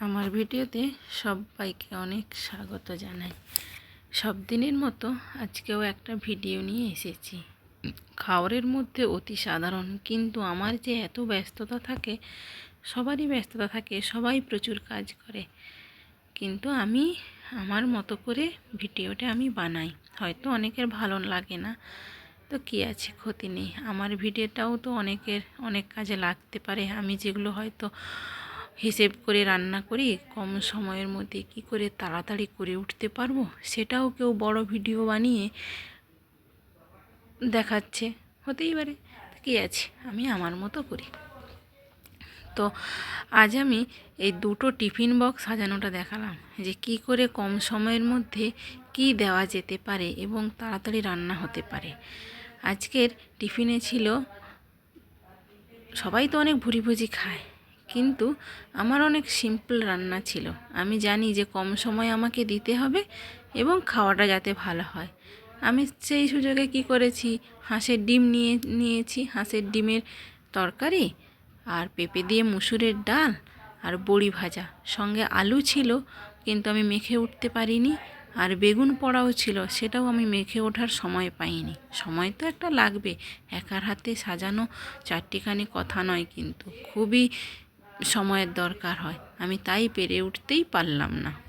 আমার ভিডিওতে সবাইকে অনেক স্বাগত জানাই। সব দিনের মতো আজকেও একটা ভিডিও নিয়ে এসেছি। খাওয়ারের মধ্যে অতি সাধারণ, কিন্তু আমার যে এত ব্যস্ততা থাকে, সবারই ব্যস্ততা থাকে, সবাই প্রচুর কাজ করে। কিন্তু আমি, আমার মতো করে ভিডিওটা আমি বানাই। হয়তো অনেকের ভালো লাগে না, তো কী আছে ক্ষতি নেই। আমার ভিডিওটাও তো অনেকের, অনেক কাজে লাগতে পারে। আমি যেগুলো হয়তো হিসেব করে রান্না করি, কম সময়ের মধ্যে কি করে তাড়াতাড়ি করে উঠতে পারব সেটাও কেউ বড় ভিডিও বানিয়ে দেখাচ্ছে, হতেই পারে। কী আছে? আমি আমার মতো করি। তো আজ আমি এই দুটো টিফিন বক্স সাজানোটা দেখালাম, যে কি করে কম সময়ের মধ্যে কি দেওয়া যেতে পারে এবং তাড়াতাড়ি রান্না হতে পারে। আজকের টিফিনে ছিল, সবাই তো অনেক ভুরি ভুজি খায় কিন্তু আমার অনেক সিম্পল রান্না ছিল। আমি জানি যে কম সময় আমাকে দিতে হবে এবং খাওয়াটা যাতে ভালো হয়। আমি সেই সুযোগে কি করেছি? হাঁসের ডিম নিয়ে, নিয়েছি। হাঁসের ডিমের তরকারি আর পেঁপে দিয়ে মুসুরের ডাল আর বড়ি ভাজা। সঙ্গে আলু ছিল, কিন্তু আমি মেখে উঠতে পারিনি। আর বেগুন পোড়াও ছিল, সেটাও আমি মেখে ওঠার সময় পাইনি। সময় তো একটা লাগবে, একার হাতে সাজানো চারটিখানি কথা নয় কিন্তু। খুবই সময়ের দরকার হয়। আমি তাই পেরে উঠতেই পারলাম না।